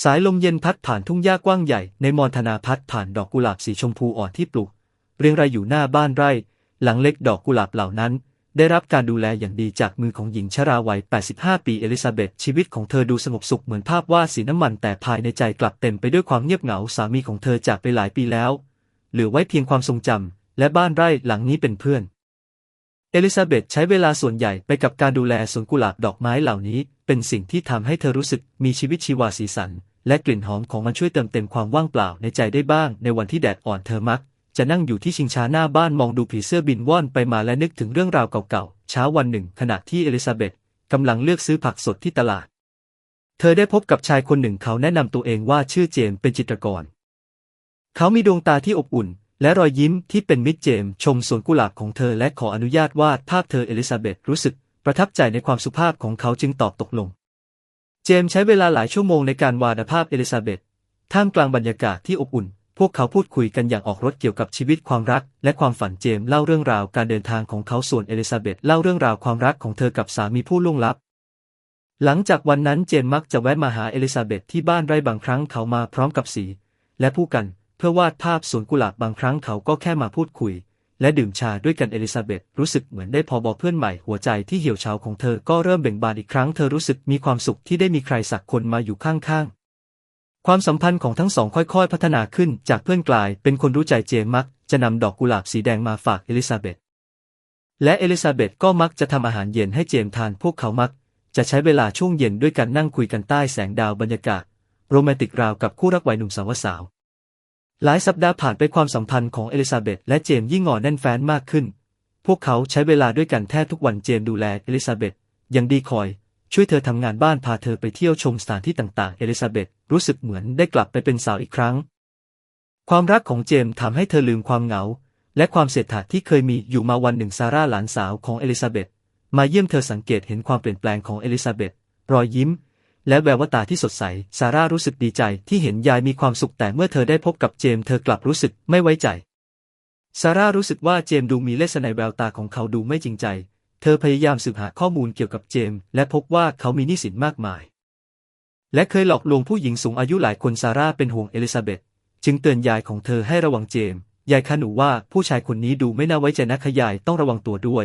สายลมเย็นพัดผ่านทุ่งหญ้ากว้างใหญ่ในมอนทนาพัดผ่านดอกกุหลาบสีชมพูอ่อนที่ปลูก เรียงรายอยู่หน้าบ้านไร่ หลังเล็กดอกกุหลาบเหล่านั้น ได้รับการดูแลอย่างดีจากมือของหญิงชราวัย 85 ปีเอลิซาเบธชีวิตของเธอดูสงบสุขเหมือนภาพวาดสีน้ำมันแต่ภายในใจกลับเต็มไปด้วยความเงียบเหงาสามีของเธอจากไปหลายปีแล้ว เหลือไว้เพียงความทรงจำและบ้านไร่หลังนี้เป็นเพื่อน เอลิซาเบธใช้เวลาส่วนใหญ่ไปกับการดูแลสวนกุหลาบดอกไม้เหล่านี้ เป็นสิ่งที่ทำให้เธอรู้สึกมีชีวิตชีวาสีสัน และกลิ่นหอมของมันช่วยเติมเต็มความว่างเปล่าในใจได้บ้าง ในวันที่แดดอ่อนเธอมัก จะนั่งอยู่ที่ชิงช้าหน้าบ้านมองดูผีเสื้อบินว่อนไปมาและนึกถึงเรื่องราวเก่าๆเช้าวันหนึ่ง ขณะที่เอลิซาเบธกำลังเลือกซื้อผักสดที่ตลาด เธอได้พบกับชายคนหนึ่งเขาแนะนำตัวเองว่าชื่อเจมเป็นจิตรกร เขามีดวงตาที่อบอุ่น และรอยยิ้มที่เป็นมิตรเจมชมสวนกุหลาบของเธอและขออนุญาตวาดภาพเธอเอลิซาเบธรู้สึกประทับใจในความสุภาพของเขาจึงตอบตกลง เจมใช้เวลาหลายชั่วโมงในการวาดภาพเอลิซาเบธท่ามกลางบรรยากาศที่อบอุ่น พวกเขาพูดคุยกันอย่างออกรถเกี่ยวกับชีวิตความรัก และความฝันเจมเล่าเรื่องราวการเดินทางของเขาส่วนเอลิซาเบธเล่าเรื่องราวความรักของเธอกับสามีผู้ล่วงลับ หลังจากวันนั้นเจมมักจะแวะมาหาเอลิซาเบธที่บ้านไร่บางครั้งเขามาพร้อมกับสี และผู้กัน พื่อวาดภาพสวนกุหลาบบางครั้งเขาก็แค่มาพูดคุย และดื่มชาด้วยกันเอลิซาเบธรู้สึกเหมือนได้พอบอกเพื่อนใหม่หัวใจที่เหี่ยวเฉาของเธอก็เริ่มเบ่งบานอีกครั้งเธอรู้สึกมีความสุขที่ได้มีใครสักคนมาอยู่ข้างๆ ความสัมพันธ์ของทั้งสองค่อยๆ พัฒนาขึ้นจากเพื่อนกลายเป็นคนรู้ใจเจมส์มัก จะนำดอกกุหลาบสีแดงมาฝากเอลิซาเบธและเอลิซาเบธก็มักจะทำอาหารเย็นให้เจมส์ทานพวกเขามัก จะใช้เวลาช่วงเย็นด้วยกันนั่งคุยกันใต้แสงดาวบรรยากาศ โรแมนติกราวกับคู่รักวัยหนุ่มสาวสาว หลายสัปดาห์ผ่านไปความสัมพันธ์ของเอลิซาเบธและเจมส์ยิ่งหน่อแน่นแฟ้นมากขึ้น พวกเขาใช้เวลาด้วยกันแทบทุกวันเจมส์ดูแลเอลิซาเบธอย่างดีคอย ช่วยเธอทำงานบ้านพาเธอไปเที่ยวชมสถานที่ต่างๆ เอลิซาเบธรู้สึกเหมือนได้กลับไปเป็นสาวอีกครั้ง ความรักของเจมส์ทำให้เธอลืมความเหงา และความเสียดแทที่เคยมีอยู่มาวันหนึ่งซาร่าหลานสาวของเอลิซาเบธมาเยี่ยมเธอสังเกตเห็นความเปลี่ยนแปลงของเอลิซาเบธรอยยิ้ม และแววตาที่สดใส ซาร่ารู้สึกดีใจที่เห็นยายมีความสุขแต่เมื่อเธอได้พบกับเจมส์เธอกลับรู้สึกไม่ไว้ใจ ซาร่ารู้สึกว่าเจมส์ดูมีเลสในแววตาของเขาดูไม่จริงใจ เธอพยายามสืบหาข้อมูลเกี่ยวกับเจมส์และพบว่าเขามีหนี้สินมากมาย และเคยหลอกลวงผู้หญิงสูงอายุหลายคนซาร่าเป็นห่วงเอลิซาเบธจึงเตือนยายของเธอให้ระวังเจมส์ยายคะหนูว่าผู้ชายคนนี้ดูไม่น่าไว้ใจนะคะยายต้องระวังตัวด้วย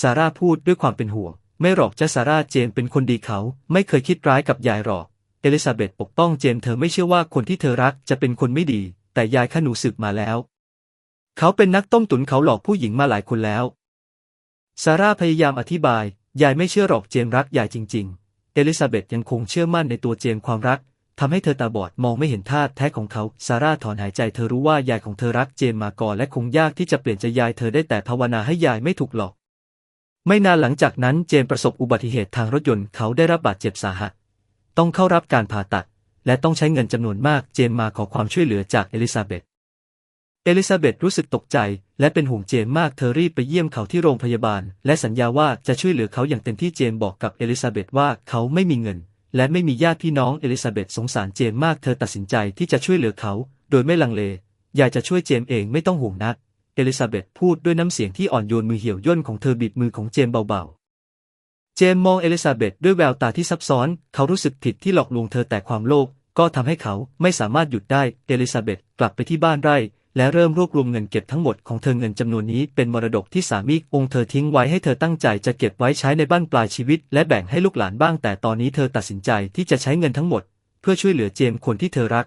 ซาร่าพูดด้วยความเป็นห่วง ไม่หรอกจ้าซาร่าเจมเป็นคนดีเขา ไม่เคยคิดร้ายกับยายหรอก เอลิซาเบธปกป้องเจมเธอไม่เชื่อว่าคนที่เธอรักจะเป็นคนไม่ดี แต่ยายคะหนูสืบมาแล้ว เขาเป็นนักต้มตุ๋นเขาหลอกผู้หญิงมาหลายคนแล้ว ซาร่าพยายามอธิบาย ยายไม่เชื่อหรอกเจมรักยายจริง ๆ เอลิซาเบธยังคงเชื่อมั่นในตัวเจมความรักทำให้เธอตาบอดมองไม่เห็นท่าแท้ของเขา ซาร่าถอนหายใจเธอรู้ว่ายายของเธอรักเจมมาก่อนและคงยากที่จะเปลี่ยนใจยายเธอได้แต่ภาวนาให้ยายไม่ถูกหลอก ไม่นานหลังจากนั้นเจมประสบอุบัติเหตุทางรถยนต์เขาได้รับบาดเจ็บสาหัส ต้องเข้ารับการผ่าตัด และต้องใช้เงินจำนวนมากเจมมาขอความช่วยเหลือจากเอลิซาเบธเอลิซาเบธรู้สึกตกใจและเป็นห่วงเจมมากเธอรีบไปเยี่ยมเขาที่โรงพยาบาล และสัญญาว่าจะช่วยเหลือเขาอย่างเต็มที่เจมบอกกับเอลิซาเบธว่าเขาไม่มีเงิน และไม่มีญาติพี่น้องเอลิซาเบธสงสารเจมมากเธอตัดสินใจที่จะช่วยเหลือเขา โดยไม่ลังเล อยากจะช่วยเจมเองไม่ต้องห่วงนัก เอลิซาเบธพูดด้วยน้ำเสียงที่อ่อนโยนมือเหี่ยวย่นของเธอบีบมือของเจมเบาๆ เจมมองเอลิซาเบธด้วยแววตาที่ซับซ้อน เขารู้สึกผิดที่หลอกลวงเธอแต่ความโลภก็ทำให้เขาไม่สามารถหยุดได้ เอลิซาเบธกลับไปที่บ้านไร่ และเริ่มรวบรวมเงินเก็บทั้งหมดของเธอเงินจำนวนนี้เป็นมรดกที่สามีองค์เธอทิ้งไว้ให้เธอตั้งใจจะเก็บไว้ใช้ในบ้านปลายชีวิต และแบ่งให้ลูกหลานบ้างแต่ตอนนี้เธอตัดสินใจที่จะใช้เงินทั้งหมด เพื่อช่วยเหลือเจมคนที่เธอรัก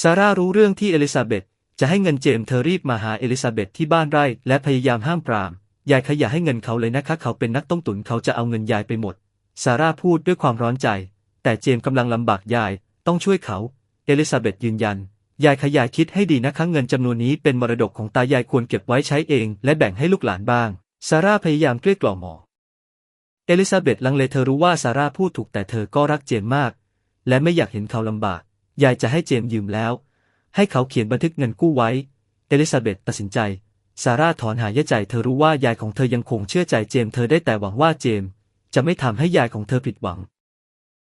ซาร่ารู้เรื่องที่เอลิซาเบธ จะให้เงินเจมส์เธอรีบมาหาเอลิซาเบธที่บ้านไร่ และพยายามห้ามปราม ยายขอย่าให้เงินเขาเลยนะคะ เขาเป็นนักต้มตุ๋นเขาจะเอาเงินยายไปหมด ซาร่าพูดด้วยความร้อนใจ แต่เจมส์กำลังลำบากยาย ต้องช่วยเขา เอลิซาเบธยืนยัน ยายขยายคิดให้ดีนะคะเงินจำนวนนี้เป็นมรดกของตายายควรเก็บไว้ใช้เอง และแบ่งให้ลูกหลานบ้าง ซาร่าพยายามเกลี้ยกล่อมหมอ เอลิซาเบธลังเลเธอรู้ว่าซาร่าพูดถูกแต่เธอก็รักเจมส์มาก และไม่อยากเห็นเขาลำบาก ยายจะให้เจมส์ยืมแล้ว ให้เขาเขียนบันทึกเงินกู้ไว้ เอลิซาเบธตัดสินใจ ซาร่าถอนหายใจเธอรู้ว่ายายของเธอยังคงเชื่อใจเจมส์เธอได้แต่หวังว่าเจมส์จะไม่ทำให้ยายของเธอผิดหวัง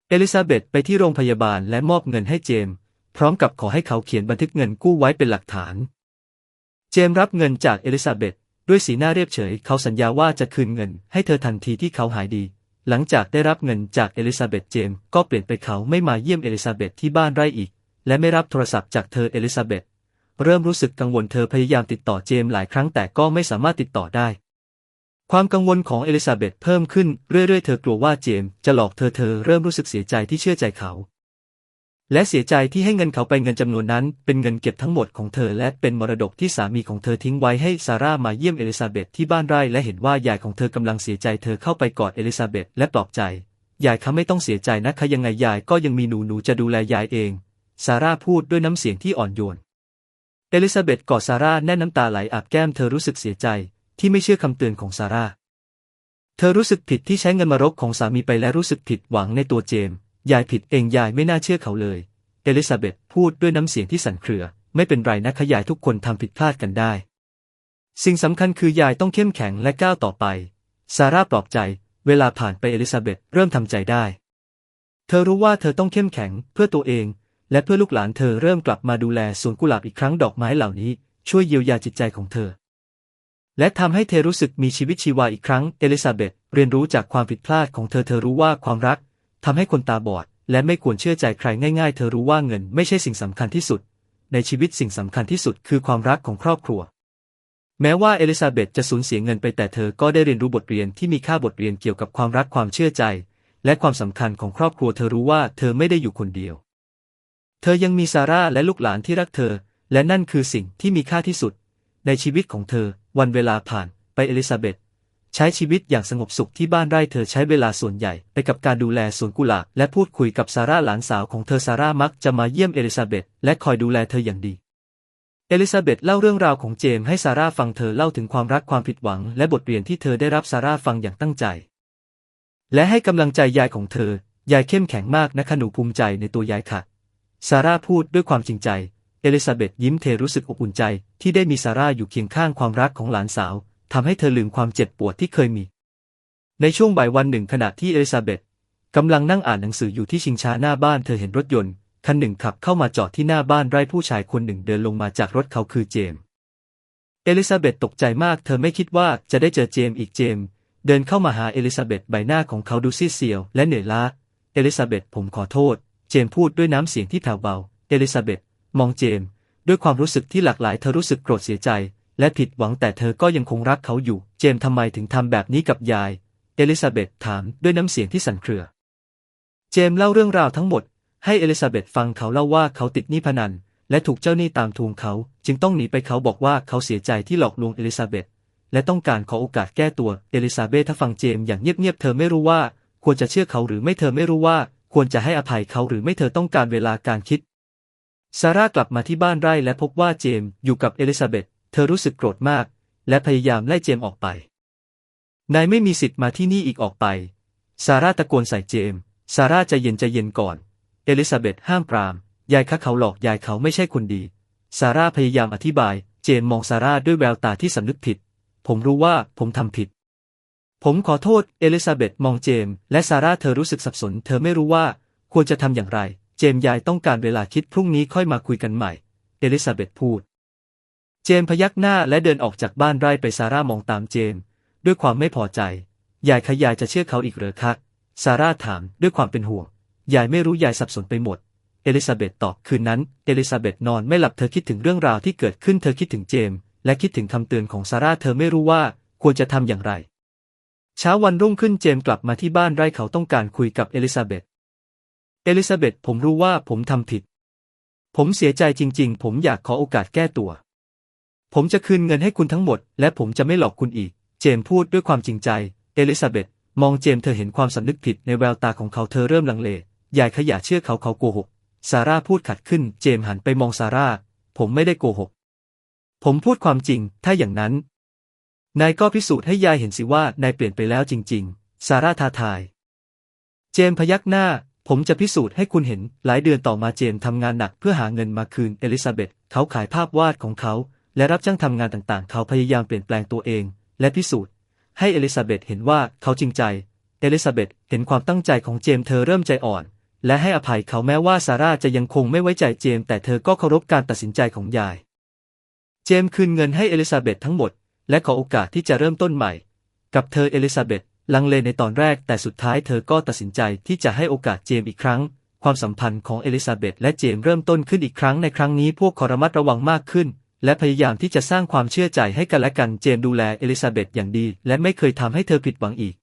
เอลิซาเบธไปที่โรงพยาบาลและมอบเงินให้เจมส์พร้อมกับขอให้เขาเขียนบันทึกเงินกู้ไว้เป็นหลักฐาน เจมส์รับเงินจากเอลิซาเบธด้วยสีหน้าเรียบเฉย เขาสัญญาว่าจะคืนเงินให้เธอทันทีที่เขาหายดี หลังจากได้รับเงินจากเอลิซาเบธเจมส์ก็เปลี่ยนไปเขาไม่มาเยี่ยมเอลิซาเบธที่บ้านไร่อีก และไม่รับโทรศัพท์จากเธอเอลิซาเบธเริ่มรู้สึกกังวลเธอพยายามติดต่อเจมส์หลายครั้งแต่ก็ไม่สามารถติดต่อได้ ความกังวลของเอลิซาเบธเพิ่มขึ้นเรื่อยๆ เธอกลัวว่าเจมส์จะหลอกเธอเธอเริ่มรู้สึกเสียใจที่เชื่อใจเขา และเสียใจที่ให้เงินเขาไปเงินจำนวนนั้นเป็นเงินเก็บทั้งหมดของเธอและเป็นมรดกที่สามีของเธอทิ้งไว้ให้ซาร่ามาเยี่ยมเอลิซาเบธที่บ้านไร่และเห็นว่ายายของเธอกำลังเสียใจเธอเข้าไปกอดเอลิซาเบธและปลอบใจยายคะไม่ต้องเสียใจนะคะยังไงยายก็ยังมีหนูหนูจะดูแลยายเอง ซาร่าพูดด้วยน้ำเสียงที่อ่อนโยน เอลิซาเบธกอดซาร่าแน่นน้ำตาไหลอาบแก้มเธอรู้สึกเสียใจที่ไม่เชื่อคำเตือนของซาร่า เธอรู้สึกผิดที่ใช้เงินมารกของสามีไปและรู้สึกผิดหวังในตัวเจมส์ยายผิดเองยายไม่น่าเชื่อเขาเลย เอลิซาเบธพูดด้วยน้ำเสียงที่สั่นเครือ ไม่เป็นไรนะคะยายทุกคนทำผิดพลาดกันได้ สิ่งสำคัญคือยายต้องเข้มแข็งและก้าวต่อไป ซาร่าปลอบใจ เวลาผ่านไปเอลิซาเบธเริ่มทำใจได้ เธอรู้ว่าเธอต้องเข้มแข็งเพื่อตัวเอง และเพื่อลูกหลานเธอเริ่มกลับมาดูแลสวนกุหลาบอีกครั้งดอกไม้เหล่านี้ช่วยเยียวยาจิตใจของเธอ และทำให้เธอรู้สึกมีชีวิตชีวาอีกครั้ง เอลิซาเบธเรียนรู้จากความผิดพลาดของเธอเธอรู้ว่าความรักทำให้คนตาบอด และไม่ควรเชื่อใจใครง่ายๆ เธอรู้ว่าเงินไม่ใช่สิ่งสำคัญที่สุด ในชีวิตสิ่งสำคัญที่สุดคือความรักของครอบครัว แม้ว่าเอลิซาเบธจะสูญเสียเงินไปแต่เธอก็ได้เรียนรู้บทเรียนที่มีค่าบทเรียนเกี่ยวกับความรักความเชื่อใจ และความสำคัญของครอบครัวเธอรู้ว่าเธอไม่ได้อยู่คนเดียว เธอยังมีซาร่าและลูกหลานที่รักเธอ และนั่นคือสิ่งที่มีค่าที่สุด ในชีวิตของเธอ วันเวลาผ่านไปเอลิซาเบธใช้ชีวิตอย่างสงบสุขที่บ้านไร่เธอใช้เวลาส่วนใหญ่ ไปกับการดูแลสวนกุหลาบและพูดคุยกับซาร่าหลานสาวของเธอซาร่ามักจะมาเยี่ยมเอลิซาเบธและคอยดูแลเธออย่างดี เอลิซาเบธเล่าเรื่องราวของเจมส์ให้ซาร่าฟังเธอเล่าถึงความรักความผิดหวัง และบทเรียนที่เธอได้รับซาร่าฟังอย่างตั้งใจ และให้กำลังใจยายของเธอ ยายเข้มแข็งมากนะคะหนูภูมิใจในตัวยายค่ะ ซาร่าพูดด้วยความจริงใจ เอลิซาเบธยิ้มเธอรู้สึกอบอุ่นใจ ที่ได้มีซาร่าอยู่เคียงข้างความรักของหลานสาวทำให้เธอลืมความเจ็บปวดที่เคยมี ในช่วงบ่ายวันหนึ่งขณะที่เอลิซาเบธกำลังนั่งอ่านหนังสืออยู่ที่ชิงช้าหน้าบ้านเธอเห็นรถยนต์คันหนึ่งขับเข้ามาจอดที่หน้าบ้านไร่ผู้ชายคนหนึ่งเดินลงมาจากรถเขาคือเจมส์เอลิซาเบธตกใจมากเธอไม่คิดว่าจะได้เจอเจมส์อีกเจมส์เดินเข้ามาหาเอลิซาเบธใบหน้าของเขาดูซีดเซียวและเหนื่อยล้า เอลิซาเบธผมขอโทษ จมส์พูดด้วยน้ำเสียงที่แผ่วเบา เอลิซาเบธมองเจมส์ด้วยความรู้สึกที่หลากหลายเธอรู้สึกโกรธเสียใจ และผิดหวังแต่เธอก็ยังคงรักเขาอยู่ เจมส์ทำไมถึงทำแบบนี้กับยาย เอลิซาเบธถามด้วยน้ำเสียงที่สั่นเครือ เจมส์เล่าเรื่องราวทั้งหมด ให้เอลิซาเบธฟังเขาเล่าว่าเขาติดหนี้พนัน และถูกเจ้าหนี้ตามทวงเขา จึงต้องหนีไปเขาบอกว่าเขาเสียใจที่หลอกลวงเอลิซาเบธและต้องการขอโอกาสแก้ตัว เอลิซาเบธถ้าฟังเจมส์อย่างเงียบๆเธอไม่รู้ว่าควรจะเชื่อเขาหรือไม่เธอไม่รู้ว่า ควรจะให้อภัยเขาหรือไม่เธอต้องการเวลาการคิด ซาร่ากลับมาที่บ้านไร่และพบว่าเจมอยู่กับเอลิซาเบธเธอรู้สึกโกรธมาก และพยายามไล่เจมออกไป นายไม่มีสิทธิ์มาที่นี่อีกออกไป ซาร่าตะโกนใส่เจม ซาร่าใจเย็นใจเย็นก่อน เอลิซาเบธห้ามปราม ยายคะเขาหลอกยายเขาไม่ใช่คนดี ซาร่าพยายามอธิบาย เจมมองซาร่าด้วยแววตาที่สำนึกผิด ผมรู้ว่าผมทำผิด ผมขอโทษเอลิซาเบธมองเจมส์และซาร่าเธอรู้สึกสับสน เธอไม่รู้ว่าควรจะทำอย่างไร เจมส์ยายต้องการเวลาคิดพรุ่งนี้ค่อยมาคุยกันใหม่ เอลิซาเบธพูด เจมส์พยักหน้าและเดินออกจากบ้านไร่ไปซาร่ามองตามเจมส์ด้วยความไม่พอใจ ยายขยายจะเชื่อเขาอีกหรือคะซาร่าถามด้วยความเป็นห่วง ยายไม่รู้ยายสับสนไปหมด เอลิซาเบธตอบคืนนั้น เอลิซาเบธนอนไม่หลับเธอคิดถึงเรื่องราวที่เกิดขึ้นเธอคิดถึงเจมส์และคิดถึงคำเตือนของซาร่าเธอไม่รู้ว่าควรจะทำอย่างไร เช้าวันรุ่งขึ้นเจมส์กลับมาที่บ้านไร่เขาต้องการคุยกับเอลิซาเบธเอลิซาเบธผมรู้ว่าผมทำผิด ผมเสียใจจริง ๆ ผมอยากขอโอกาสแก้ตัว ผมจะคืนเงินให้คุณทั้งหมด และผมจะไม่หลอกคุณอีก เจมส์พูดด้วยความจริงใจ เอลิซาเบธมองเจมส์เธอเห็นความสำนึกผิดในแววตาของเขาเธอเริ่มลังเล ยายขยะเชื่อเขาเขาโกหก ซาร่าพูดขัดขึ้น เจมส์หันไปมองซาร่า ผมไม่ได้โกหก ผมพูดความจริง ถ้าอย่างนั้น นายก็พิสูจน์ให้ยายเห็นสิว่านายเปลี่ยนไปแล้วจริง ๆ ซาร่าท้าทาย เจมพยักหน้า ผมจะพิสูจน์ให้คุณเห็น หลายเดือนต่อมาเจมทำงานหนักเพื่อหาเงินมาคืนเอลิซาเบธเขาขายภาพวาดของเขา และรับจ้างทำงานต่างๆ เขาพยายามเปลี่ยนแปลงตัวเอง และพิสูจน์ ให้เอลิซาเบธเห็นว่าเขาจริงใจ เอลิซาเบธเห็นความตั้งใจของเจมเธอเริ่มใจอ่อน และให้อภัยเขาแม้ว่าซาร่าจะยังคงไม่ไว้ใจเจม แต่เธอก็เคารพการตัดสินใจของยาย เจมคืนเงินให้เอลิซาเบธทั้งหมด และขอโอกาสที่จะเริ่มต้นใหม่ กับเธอเอลิซาเบธลังเลในตอนแรกแต่สุดท้ายเธอก็ตัดสินใจที่จะให้โอกาสเจมส์อีกครั้ง ความสัมพันธ์ของเอลิซาเบธและเจมส์เริ่มต้นขึ้นอีกครั้งในครั้งนี้พวกขาระมัดระวังมากขึ้น และพยายามที่จะสร้างความเชื่อใจให้กันและกันเจมส์ดูแลเอลิซาเบธอย่างดี และไม่เคยทำให้เธอผิดหวังอีก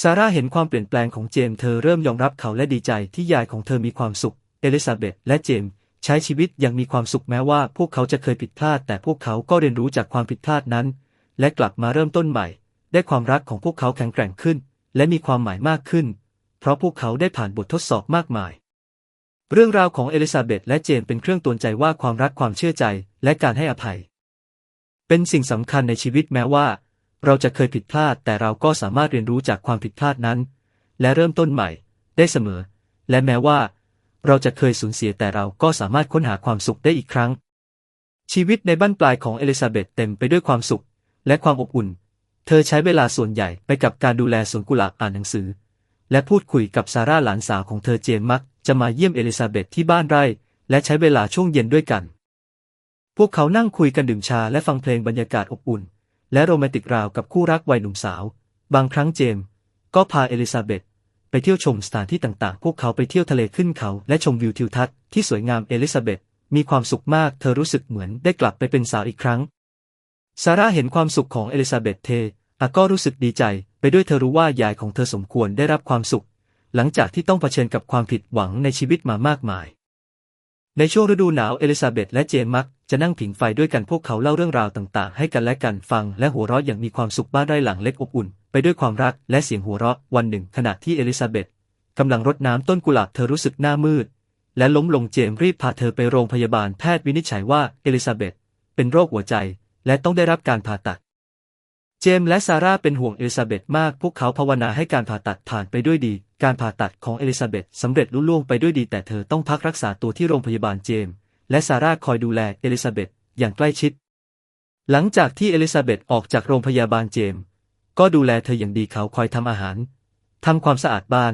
ซาร่าเห็นความเปลี่ยนแปลงของเจมส์เธอเริ่มยอมรับเขาและดีใจที่ยายของเธอมีความสุข เอลิซาเบธและเจมส์ ช้ชีวิตอย่างมีความสุขแม้ว่าพวกเขาจะเคยผิดพลาด แต่พวกเขาก็เรียนรู้จากความผิดพลาดนั้น และกลับมาเริ่มต้นใหม่ ได้ความรักของพวกเขาแข็งแกร่งขึ้น และมีความหมายมากขึ้น เพราะพวกเขาได้ผ่านบททดสอบมากมาย เรื่องราวของเอลิซาเบธและเจมส์เป็นเครื่องตือนใจว่าความรักความเชื่อใจและการให้อภัย เป็นสิ่งสำคัญในชีวิตแม้ว่า เราจะเคยผิดพลาด แต่เราก็สามารถเรียนรู้จากความผิดพลาดนั้น และเริ่มต้นใหม่ ได้เสมอ และแม้ว่า เราจะเคยสูญเสียแต่เราก็สามารถค้นหาความสุขได้อีกครั้ง ชีวิตในบ้านปลายของเอลิซาเบธเต็มไปด้วยความสุข และความอบอุ่น เธอใช้เวลาส่วนใหญ่ไปกับการดูแลสวนกุหลาบอ่านหนังสือ และพูดคุยกับซาร่าหลานสาวของเธอเจมส์มัก จะมาเยี่ยมเอลิซาเบธที่บ้านไร่ และใช้เวลาช่วงเย็นด้วยกัน พวกเขานั่งคุยกันดื่มชาและฟังเพลงบรรยากาศอบอุ่น และโรแมนติกราวกับคู่รักวัยหนุ่มสาว บางครั้งเจมส์ก็พาเอลิซาเบธ ไปเที่ยวชมสถานที่ต่างๆ พวกเขาไปเที่ยวทะเลขึ้นเขา และชมวิวทิวทัศน์ที่สวยงามเอลิซาเบธมีความสุขมาก เธอรู้สึกเหมือนได้กลับไปเป็นสาวอีกครั้ง ซาร่าเห็นความสุขของเอลิซาเบธเทอาก็รู้สึกดีใจ ไปด้วยเธอรู้ว่ายายของเธอสมควรได้รับความสุข หลังจากที่ต้องเผชิญกับความผิดหวังในชีวิตมามากมาย ในช่วงฤดูหนาวเอลิซาเบธและเจมส์มักจะนั่งผิงไฟด้วยกันพวกเขาเล่าเรื่องราวต่างๆ ให้กันและกันฟัง และหัวเราะอย่างมีความสุขบ้านไร่หลังเล็กอบอุ่น ด้วยความรักและเสียงหัวเราะวันหนึ่งขณะที่เอลิซาเบธกำลังรดน้ำต้นกุหลาบเธอรู้สึกหน้ามืด และล้มลงเจมส์รีบพาเธอไปโรงพยาบาลแพทย์วินิจฉัยว่าเอลิซาเบธเป็นโรคหัวใจ และต้องได้รับการผ่าตัด เจมส์และซาร่าเป็นห่วงเอลิซาเบธมากพวกเขาภาวนาให้การผ่าตัดผ่านไปด้วยดี การผ่าตัดของเอลิซาเบธสำเร็จลุล่วงไปด้วยดี แต่เธอต้องพักรักษาตัวที่โรงพยาบาลเจมส์และซาร่าคอยดูแลเอลิซาเบธอย่างใกล้ชิด หลังจากที่เอลิซาเบธออกจากโรงพยาบาลเจมส์ ก็ดูแลเธออย่างดีเขาคอยทำอาหารทำความสะอาดบ้าน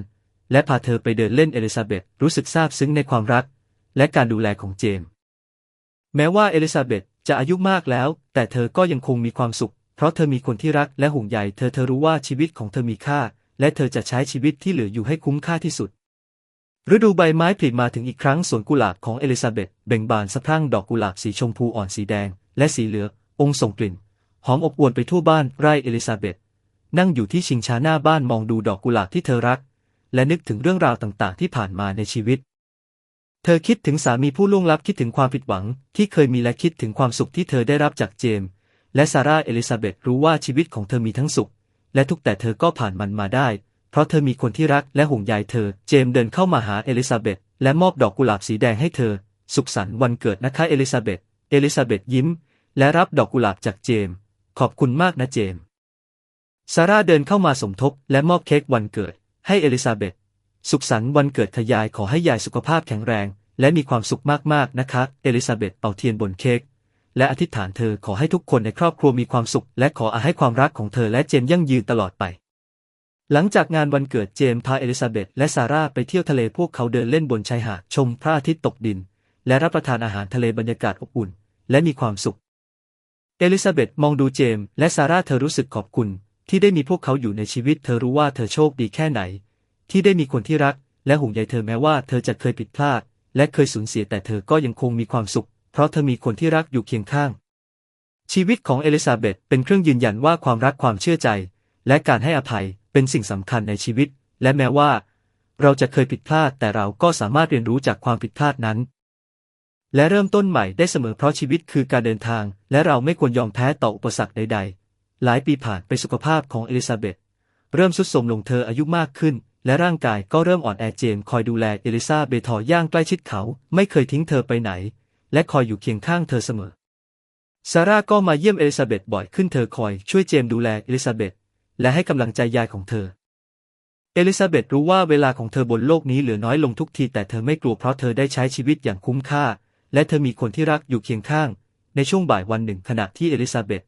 และพาเธอไปเดินเล่นเอลิซาเบธรู้สึกซาบซึ้งในความรัก และการดูแลของเจมส์แม้ว่าเอลิซาเบธจะอายุมากแล้ว แต่เธอก็ยังคงมีความสุข เพราะเธอมีคนที่รักและห่วงใยเธอเธอรู้ว่าชีวิตของเธอมีค่า และเธอจะใช้ชีวิตที่เหลืออยู่ให้คุ้มค่าที่สุด ฤดูใบไม้ผลิมาถึงอีกครั้งสวนกุหลาบของเอลิซาเบธเบ่งบานสะพรั่งดอกกุหลาบสีชมพูอ่อนสีแดง และสีเหลืององค์ส่งกลิ่นหอมอบอวลไปทั่วบ้านไร่เอลิซาเบธ นั่งอยู่ที่ชิงช้าหน้าบ้านมองดูดอกกุหลาบที่เธอรัก และนึกถึงเรื่องราวต่างๆ ที่ผ่านมาในชีวิต เธอคิดถึงสามีผู้ล่วงลับคิดถึงความผิดหวัง ที่เคยมีและคิดถึงความสุขที่เธอได้รับจากเจมส์และซาร่าเอลิซาเบธรู้ว่าชีวิตของเธอมีทั้งสุข และทุกแต่เธอก็ผ่านมันมาได้ เพราะเธอมีคนที่รักและห่วงใยเธอ เจมส์เดินเข้ามาหาเอลิซาเบธและมอบดอกกุหลาบสีแดงให้เธอ สุขสันต์วันเกิดนะคะเอลิซาเบธเอลิซาเบธยิ้ม และรับดอกกุหลาบจากเจมส์ขอบคุณมากนะเจมส์ ซาร่าเดินเข้ามาสมทบและมอบเค้กวันเกิด ให้เอลิซาเบธสุขสันต์วันเกิดทยายขอให้ยายสุขภาพแข็งแรง และมีความสุขมากๆนะคะ เอลิซาเบธเป่าเทียนบนเค้กและอธิษฐานเธอขอให้ทุกคนในครอบครัวมีความสุข และขออาให้ความรักของเธอและเจมยั่งยืนตลอดไป หลังจากงานวันเกิดเจมพาเอลิซาเบธและซาร่าไปเที่ยวทะเลพวกเขาเดินเล่นบนชายหาดชมพระอาทิตย์ตกดิน และรับประทานอาหารทะเลบรรยากาศอบอุ่น และมีความสุข เอลิซาเบธมองดูเจมและซาร่าเธอรู้สึกขอบคุณ ที่ได้มีพวกเขาอยู่ในชีวิต เธอรู้ว่าเธอโชคดีแค่ไหน ที่ได้มีคนที่รัก และห่วงใยเธอแม้ว่าเธอจะเคยผิดพลาด และเคยสูญเสียแต่เธอก็ยังคงมีความสุข เพราะเธอมีคนที่รักอยู่เคียงข้าง ชีวิตของเอลิซาเบธเป็นเครื่องยืนยันว่าความรักความเชื่อใจ และการให้อภัยเป็นสิ่งสำคัญในชีวิต และแม้ว่า เราจะเคยผิดพลาด แต่เราก็สามารถเรียนรู้จากความผิดพลาดนั้น และเริ่มต้นใหม่ได้เสมอเพราะชีวิตคือการเดินทาง และเราไม่ควรยอมแพ้ต่ออุปสรรคใดๆ หลายปีผ่านไปสุขภาพของเอลิซาเบธเริ่มทรุดโทรมลงเธออายุมากขึ้น และร่างกายก็เริ่มอ่อนแอเจมคอยดูแลเอลิซาเบธอย่างใกล้ชิดเขา ไม่เคยทิ้งเธอไปไหน และคอยอยู่เคียงข้างเธอเสมอซาร่าก็มาเยี่ยมเอลิซาเบธบ่อยขึ้นเธอคอยช่วยเจมดูแลเอลิซาเบธและให้กำลังใจยายของเธอ เอลิซาเบธรู้ว่าเวลาของเธอบนโลกนี้เหลือน้อยลงทุกทีแต่เธอไม่กลัวเพราะเธอได้ใช้ชีวิตอย่างคุ้มค่า และเธอมีคนที่รักอยู่เคียงข้าง ในช่วงบ่ายวันหนึ่งขณะที่เอลิซาเบธ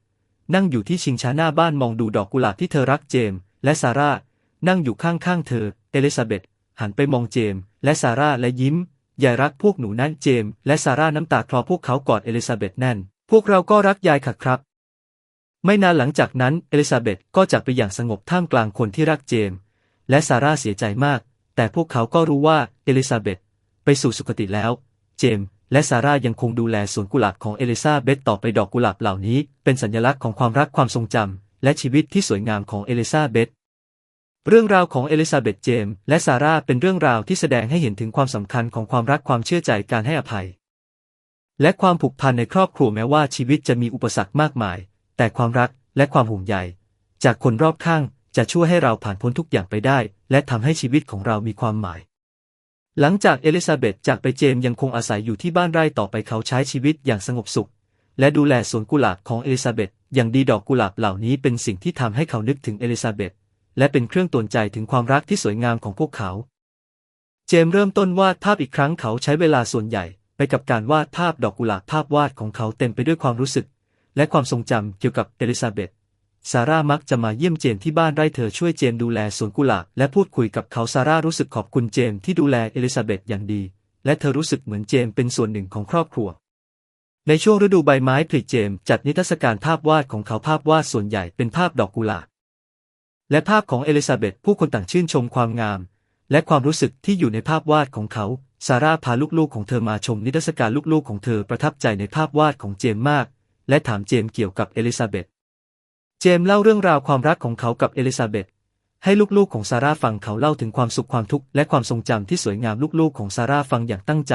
นั่งอยู่ที่ชิงช้าหน้าบ้านมองดูดอกกุหลาบที่เธอรักเจมและซาร่า นั่งอยู่ข้างๆเธอ เอลิซาเบธหันไปมองเจมและซาร่าและยิ้มยายรักพวกหนูนั่นเจมและซาร่าน้ำตาคลอพวกเขากอดเอลิซาเบธแน่น พวกเราก็รักยายค่ะครับ ไม่นานหลังจากนั้นเอลิซาเบธก็จากไปอย่างสงบท่ามกลางคนที่รักเจมส์และซาร่าเสียใจมาก แต่พวกเขาก็รู้ว่าเอลิซาเบธไปสู่สุคติแล้ว เจมส์ และซาร่ายังคงดูแลสวนกุหลาบของเอลิซาเบธต่อไปดอกกุหลาบเหล่านี้ เป็นสัญลักษณ์ของความรักความทรงจำและชีวิตที่สวยงามของเอลิซาเบธเรื่องราวของเอลิซาเบธเจมส์และซาร่าเป็นเรื่องราวที่แสดงให้เห็นถึงความสำคัญของความรักความเชื่อใจการให้อภัย และความผูกพันในครอบครัวแม้ว่าชีวิตจะมีอุปสรรคมากมาย แต่ความรักและความห่วงใยจากคนรอบข้างจะช่วยให้เราผ่านพ้นทุกอย่างไปได้ และทำให้ชีวิตของเรามีความหมาย หลังจากเอลิซาเบธจากไปเจมส์ยังคงอาศัยอยู่ที่บ้านไร่ต่อไปเขาใช้ชีวิตอย่างสงบสุข และดูแลสวนกุหลาบของเอลิซาเบธอย่างดีดอกกุหลาบเหล่านี้เป็นสิ่งที่ทำให้เขานึกถึงเอลิซาเบธและเป็นเครื่องตวนใจถึงความรักที่สวยงามของพวกเขา เจมส์เริ่มต้นวาดภาพอีกครั้งเขาใช้เวลาส่วนใหญ่ ไปกับการวาดภาพดอกกุหลาบภาพวาดของเขาเต็มไปด้วยความรู้สึก และความทรงจำเกี่ยวกับเอลิซาเบธ ซาร่ามักจะมาเยี่ยมเจมส์ที่บ้านไร่เธอช่วยเจมส์ดูแลสวนกุหลาบและพูดคุยกับเขาซาร่ารู้สึกขอบคุณเจมส์ที่ดูแลเอลิซาเบธอย่างดี และเธอรู้สึกเหมือนเจมส์เป็นส่วนหนึ่งของครอบครัว ในช่วงฤดูใบไม้ผลิเจมส์จัดนิทรรศการภาพวาดของเขาภาพวาดส่วนใหญ่เป็นภาพดอกกุหลาบและภาพของเอลิซาเบธผู้คนต่างชื่นชมความงาม และความรู้สึกที่อยู่ในภาพวาดของเขาซาร่าพาลูกๆของเธอมาชมนิทรรศการลูกๆของเธอประทับใจในภาพวาดของเจมส์มาก และถามเจมส์เกี่ยวกับเอลิซาเบธ จมส์เล่าเรื่องราวความรักของเขากับเอลิซาเบธให้ลูกๆของซาร่าฟังเขาเล่าถึงความสุขความทุกข์และความทรงจำที่สวยงามลูกๆของซาร่าฟังอย่างตั้งใจ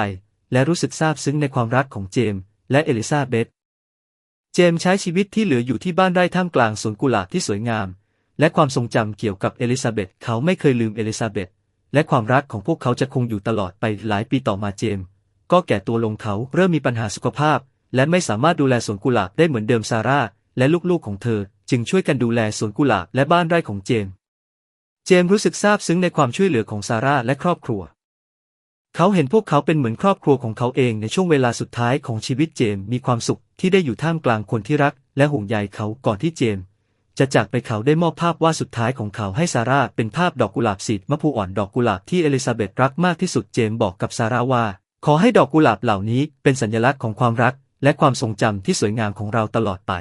และรู้สึกซาบซึ้งในความรักของเจมส์และเอลิซาเบธเจมส์ใช้ชีวิตที่เหลืออยู่ที่บ้านไร่ท่ามกลางสวนกุหลาบที่สวยงาม และความทรงจำเกี่ยวกับเอลิซาเบธเขาไม่เคยลืมเอลิซาเบธและความรักของพวกเขาจะคงอยู่ตลอดไปหลายปีต่อมาเจมส์ก็แก่ตัวลงเขาเริ่มมีปัญหาสุขภาพ และไม่สามารถดูแลสวนกุหลาบได้เหมือนเดิมซาร่าและลูกๆของเธอ จึงช่วยกันดูแลสวนกุหลาบและบ้านไร่ของเจมส์เจมส์รู้สึกซาบซึ้งในความช่วยเหลือของซาร่าและครอบครัว เขาเห็นพวกเขาเป็นเหมือนครอบครัวของเขาเองในช่วงเวลาสุดท้ายของชีวิตเจมส์มีความสุขที่ได้อยู่ท่ามกลางคนที่รัก และห่วงใยเขาก่อนที่เจมส์จะจากไปเขาได้มอบภาพวาดสุดท้ายของเขาให้ซาร่าเป็นภาพดอกกุหลาบสีมะพูอ่อนดอกกุหลาบที่เอลิซาเบธรักมากที่สุดเจมส์บอกกับซาร่าว่า ขอให้ดอกกุหลาบเหล่านี้เป็นสัญลักษณ์ของความรักและความทรงจำที่สวยงามของเราตลอดไป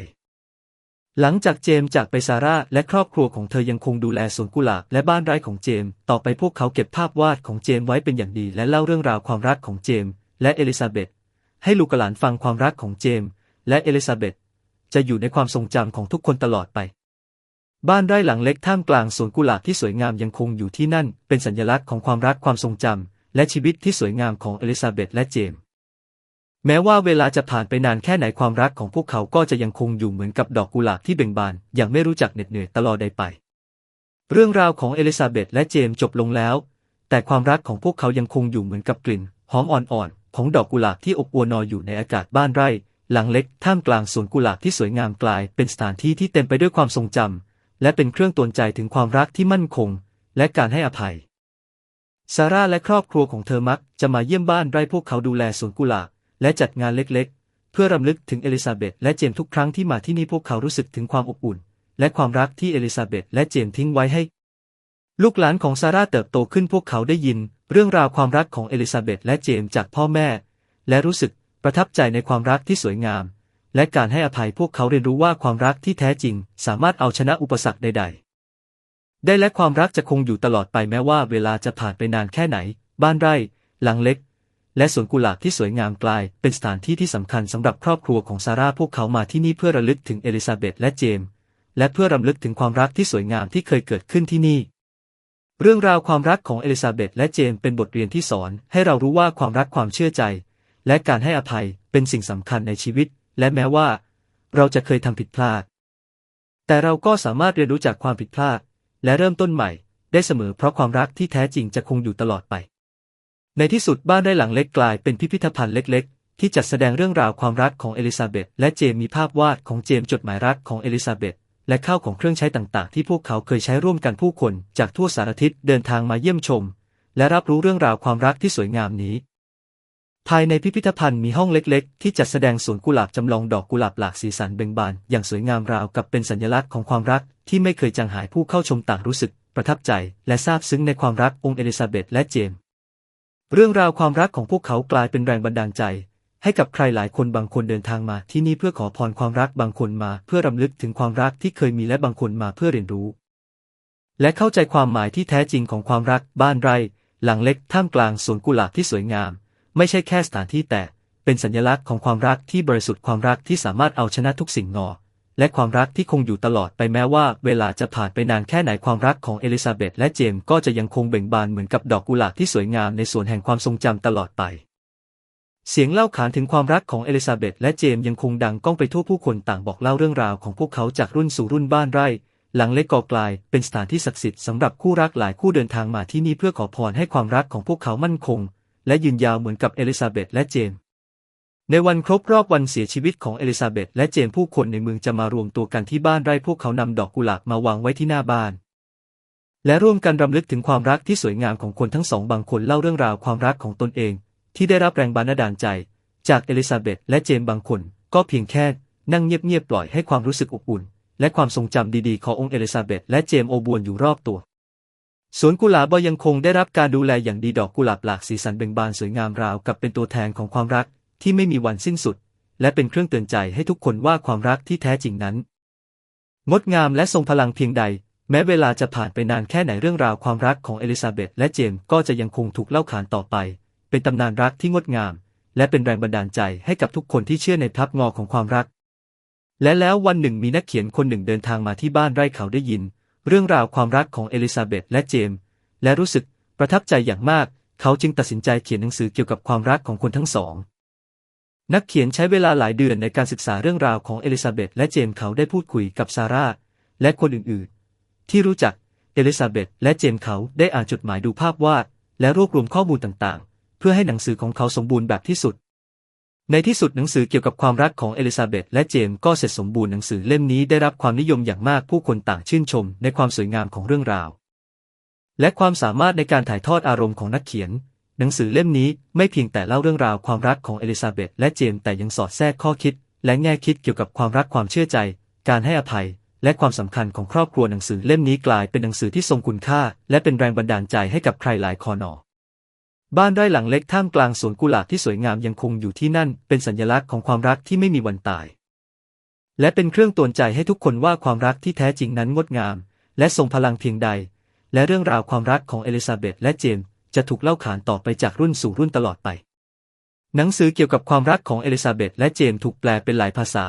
หลังจากเจมส์จากไปซาร่าและครอบครัวของเธอยังคงดูแลสวนกุหลาบและบ้านไร่ของเจมส์ต่อไปพวกเขาเก็บภาพวาดของเจมส์ไว้เป็นอย่างดี และเล่าเรื่องราวความรักของเจมส์และเอลิซาเบธให้ลูกหลานฟังความรักของเจมส์และเอลิซาเบธจะอยู่ในความทรงจำของทุกคนตลอดไป บ้านไร่หลังเล็กท่ามกลางสวนกุหลาบที่สวยงามยังคงอยู่ที่นั่น เป็นสัญลักษณ์ของความรักความทรงจำและชีวิตที่สวยงามของเอลิซาเบธและเจมส์ แม้ว่าเวลาจะผ่านไปนานแค่ไหนความรักของพวกเขาก็จะยังคงอยู่เหมือนกับดอกกุหลาบที่เบ่งบาน อย่างไม่รู้จักเหน็ดเหนื่อยตลอดใดไป เรื่องราวของเอลิซาเบธและเจมส์จบลงแล้ว แต่ความรักของพวกเขายังคงอยู่เหมือนกับกลิ่นหอมอ่อนๆของดอกกุหลาบที่อบอวลนอยอยู่ในอากาศบ้านไร่ หลังเล็กท่ามกลางสวนกุหลาบที่สวยงามกลาย เป็นสถานที่ที่เต็มไปด้วยความทรงจำและเป็นเครื่องตวนใจถึงความรักที่มั่นคง และการให้อภัยซาร่าและครอบครัวของเธอมักจะมาเยี่ยมบ้านไร่พวกเขาดูแลสวนกุหลาบ และจัดงานเล็กๆ เพื่อรำลึกถึงเอลิซาเบธและเจมทุกครั้งที่มาที่นี่พวกเขารู้สึกถึงความอบอุ่น และความรักที่เอลิซาเบธและเจมทิ้งไว้ให้ ลูกหลานของซาร่าเติบโตขึ้นพวกเขาได้ยิน เรื่องราวความรักของเอลิซาเบธและเจมจากพ่อแม่ และรู้สึกประทับใจในความรักที่สวยงาม และการให้อภัยพวกเขาเรียนรู้ว่าความรักที่แท้จริง สามารถเอาชนะอุปสรรคใด ๆได้และความรักจะคงอยู่ตลอดไปแม้ว่าเวลาจะผ่านไปนานแค่ไหน บ้านไร่ หลังเล็ก และสวนกุหลาบที่สวยงามกลาย เป็นสถานที่ที่สำคัญสำหรับครอบครัวของซาร่าพวกเขามาที่นี่เพื่อระลึกถึงเอลิซาเบธและเจมส์และเพื่อรำลึกถึงความรักที่สวยงามที่เคยเกิดขึ้นที่นี่ เรื่องราวความรักของเอลิซาเบธและเจมส์เป็นบทเรียนที่สอน ให้เรารู้ว่าความรักความเชื่อใจ และการให้อภัยเป็นสิ่งสำคัญในชีวิต และแม้ว่า เราจะเคยทำผิดพลาด แต่เราก็สามารถเรียนรู้จากความผิดพลาด และเริ่มต้นใหม่ ได้เสมอเพราะความรักที่แท้จริงจะคงอยู่ตลอดไป ในที่สุดบ้านได้หลังเล็กกลายเป็นพิพิธภัณฑ์เล็ก ๆ ที่จัดแสดงเรื่องราวความรักของเอลิซาเบธและเจมมีภาพวาดของเจมจดหมายรักของเอลิซาเบธและข้าวของเครื่องใช้ต่างๆ ที่พวกเขาเคยใช้ร่วมกันผู้คนจากทั่วสารทิศเดินทางมาเยี่ยมชม และรับรู้เรื่องราวความรักที่สวยงามนี้ ภายในพิพิธภัณฑ์มีห้องเล็กๆ ที่จัดแสดงสวนกุหลาบจำลองดอกกุหลาบหลากสีสันเบ่งบาน อย่างสวยงามราวกับเป็นสัญลักษณ์ของความรักที่ไม่เคยจางหายผู้เข้าชมต่างรู้สึก ประทับใจ และซาบซึ้งในความรักองค์เอลิซาเบธและเจมส์ เรื่องราวความรักของพวกเขากลายเป็นแรงบันดาลใจ ให้กับใครหลายคนบางคนเดินทางมาที่นี่เพื่อขอพรความรักบางคนมาเพื่อรำลึกถึงความรักที่เคยมีและบางคนมาเพื่อเรียนรู้ และเข้าใจความหมายที่แท้จริงของความรักบ้านไร่ หลังเล็กท่ามกลางสวนกุหลาบที่สวยงาม ไม่ใช่แค่สถานที่แต่เป็นสัญลักษณ์ของความรักที่บริสุทธิ์ความรักที่สามารถเอาชนะทุกสิ่งงอ และความรักที่คงอยู่ตลอดไปแม้ว่าเวลาจะผ่านไปนานแค่ไหนความรักของเอลิซาเบธและเจมส์ก็จะยังคงเบ่งบานเหมือนกับดอกกุหลาบที่สวยงามในสวนแห่งความทรงจำตลอดไป เสียงเล่าขานถึงความรักของเอลิซาเบธและเจมส์ยังคงดังก้องไปทั่วผู้คนต่างบอกเล่าเรื่องราวของพวกเขาจากรุ่นสู่รุ่นบ้านไร่ หลังเล็กก่อกลายเป็นสถานที่ศักดิ์สิทธิ์สำหรับคู่รักหลายคู่เดินทางมาที่นี่เพื่อขอพรให้ความรักของพวกเขามั่นคง และยืนยาวเหมือนกับเอลิซาเบธและเจมส์ ในวันครบรอบวันเสียชีวิตของเอลิซาเบธและเจมผู้คนในเมืองจะมารวมตัวกันที่บ้านไร่พวกเขานำดอกกุหลาบมาวางไว้ที่หน้าบ้าน และร่วมกันรำลึกถึงความรักที่สวยงามของคนทั้งสองบางคนเล่าเรื่องราวความรักของตนเอง ที่ได้รับแรงบันดาลใจ จากเอลิซาเบธและเจมบางคน ก็เพียงแค่นั่งเงียบๆปล่อยให้ความรู้สึกอบอุ่น และความทรงจำดีๆขององค์เอลิซาเบธและเจมโอบวนอยู่รอบตัวสวนกุหลาบยังคงได้รับการดูแลอย่างดีดอกกุหลาบหลากสีสันเบ่งบานสวยงามราวกับเป็นตัวแทนของความรัก ที่ไม่มีวันสิ้นสุด และเป็นเครื่องเตือนใจให้ทุกคนว่าความรักที่แท้จริงนั้น งดงามและทรงพลังเพียงใด แม้เวลาจะผ่านไปนานแค่ไหนเรื่องราวความรักของเอลิซาเบธและเจมส์ก็จะยังคงถูกเล่าขานต่อไป เป็นตำนานรักที่งดงาม และเป็นแรงบันดาลใจให้กับทุกคนที่เชื่อในพับงอของความรัก และแล้ววันหนึ่งมีนักเขียนคนหนึ่งเดินทางมาที่บ้านไร่เขาได้ยิน เรื่องราวความรักของเอลิซาเบธและเจมส์และรู้สึกประทับใจอย่างมาก เขาจึงตัดสินใจเขียนหนังสือเกี่ยวกับความรักของคนทั้งสอง นักเขียนใช้เวลาหลายเดือนในการศึกษาเรื่องราวของเอลิซาเบธและเจมส์เขาได้พูดคุยกับซาร่าและคนอื่นๆ ที่รู้จักเอลิซาเบธและเจมส์เขาได้อ่านจดหมายดูภาพวาดและรวบรวมข้อมูลต่างๆ เพื่อให้หนังสือของเขาสมบูรณ์แบบที่สุด ในที่สุดหนังสือเกี่ยวกับความรักของเอลิซาเบธและเจมส์ก็เสร็จสมบูรณ์หนังสือเล่มนี้ได้รับความนิยมอย่างมากผู้คนต่างชื่นชมในความสวยงามของเรื่องราว และความสามารถในการถ่ายทอดอารมณ์ของนักเขียน หนังสือเล่มนี้ไม่เพียงแต่เล่าเรื่องราวความรักของเอลิซาเบธและเจมส์แต่ยังสอดแทรกข้อคิด และแง่คิดเกี่ยวกับความรักความเชื่อใจ การให้อภัย และความสำคัญของครอบครัวหนังสือเล่มนี้กลายเป็นหนังสือที่ทรงคุณค่า และเป็นแรงบันดาลใจให้กับใครหลายคอนอบ้านไร่หลังเล็กท่ามกลางสวนกุหลาบที่สวยงามยังคงอยู่ที่นั่น เป็นสัญลักษณ์ของความรักที่ไม่มีวันตาย และเป็นเครื่องตือนใจให้ทุกคนว่าความรักที่แท้จริงนั้นงดงาม และทรงพลังเพียงใด และเรื่องราวความรักของเอลิซาเบธและเจมส์ จะถูกเล่าขานต่อไปจากรุ่นสู่รุ่นตลอดไป หนังสือเกี่ยวกับความรักของเอลิซาเบธและเจมส์ถูกแปลเป็นหลายภาษา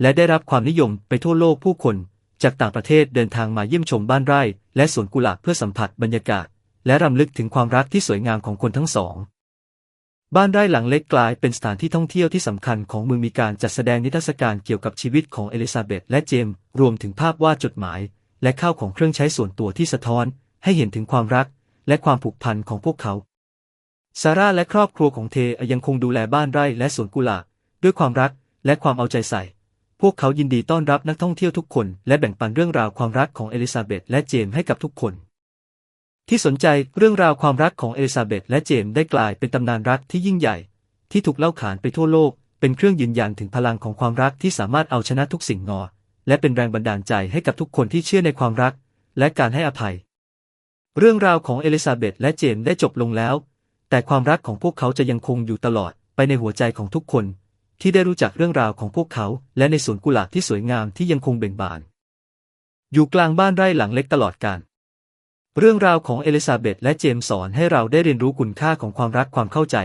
และได้รับความนิยมไปทั่วโลกผู้คน จากต่างประเทศเดินทางมาเยี่ยมชมบ้านไร่ และสวนกุหลาบเพื่อสัมผัสบรรยากาศ และรำลึกถึงความรักที่สวยงามของคนทั้งสองบ้านไร่หลังเล็กกลายเป็นสถานที่ท่องเที่ยวที่สำคัญของเมืองมีการจัดแสดงนิทรรศการเกี่ยวกับชีวิตของเอลิซาเบธและเจมส์รวมถึงภาพวาดจดหมาย และข้าวของเครื่องใช้ส่วนตัวที่สะท้อน ให้เห็นถึงความรัก และความผูกพันของพวกเขา ซาร่าและครอบครัวของเทยังคงดูแลบ้านไร่และสวนกุหลาบด้วยความรักและความเอาใจใส่ พวกเขายินดีต้อนรับนักท่องเที่ยวทุกคน และแบ่งปันเรื่องราวความรักของเอลิซาเบธและเจมส์ให้กับทุกคน ที่สนใจเรื่องราวความรักของเอลิซาเบธและเจมส์ได้กลายเป็นตำนานรักที่ยิ่งใหญ่ ที่ถูกเล่าขานไปทั่วโลก เป็นเครื่องยืนยันถึงพลังของความรักที่สามารถเอาชนะทุกสิ่งงอ และเป็นแรงบันดาลใจให้กับทุกคนที่เชื่อในความรัก และการให้อภัย เรื่องราวของเอลิซาเบธและเจมส์ได้จบลงแล้ว แต่ความรักของพวกเขาจะยังคงอยู่ตลอดไปในหัวใจของทุกคน ที่ได้รู้จักเรื่องราวของพวกเขา และในสวนกุหลาบที่สวยงามที่ยังคงเบ่งบาน อยู่กลางบ้านไร่หลังเล็กตลอดกาลเรื่องราวของเอลิซาเบธและเจมส์สอนให้เราได้เรียนรู้คุณค่าของความรักความเข้าใจ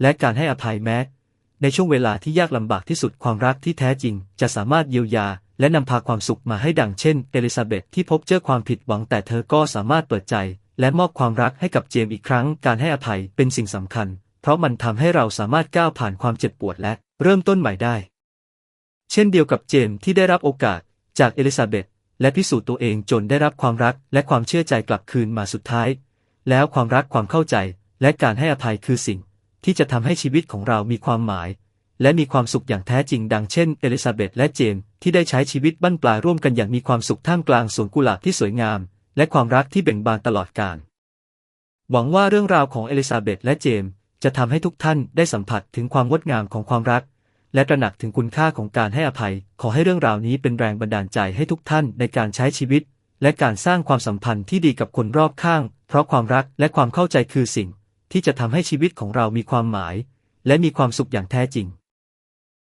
และการให้อภัยแม้ ในช่วงเวลาที่ยากลำบากที่สุดความรักที่แท้จริง จะสามารถเยียวยา และนำพาความสุขมาให้ดังเช่น เอลิซาเบธที่พบเจอความผิดหวังแต่เธอก็สามารถเปิดใจ และมอบความรักให้กับเจมส์อีกครั้งการให้อภัยเป็นสิ่งสำคัญ เพราะมันทำให้เราสามารถก้าวผ่านความเจ็บปวดและเริ่มต้นใหม่ได้ เช่นเดียวกับเจมส์ที่ได้รับโอกาสจากเอลิซาเบธและพิสูจน์ตัวเองจนได้รับความรักและความเชื่อใจกลับคืนมาสุดท้าย แล้วความรักความเข้าใจ และการให้อภัยคือสิ่ง ที่จะทำให้ชีวิตของเรามีความหมาย และมีความสุขอย่างแท้จริงดังเช่นเอลิซาเบธและเจมส์ที่ได้ใช้ชีวิตบั้นปลายร่วมกันอย่างมีความสุขท่ามกลางสวนกุหลาบที่สวยงาม และความรักที่เบ่งบานตลอดกาลหวังว่าเรื่องราวของเอลิซาเบธและเจมส์จะทำให้ทุกท่านได้สัมผัสถึงความงดงามของความรัก และตระหนักถึงคุณค่าของการให้อภัย ขอให้เรื่องราวนี้เป็นแรงบันดาลใจให้ทุกท่านในการใช้ชีวิต และการสร้างความสัมพันธ์ที่ดีกับคนรอบข้าง เพราะความรักและความเข้าใจคือสิ่ง ที่จะทำให้ชีวิตของเรามีความหมาย และมีความสุขอย่างแท้จริง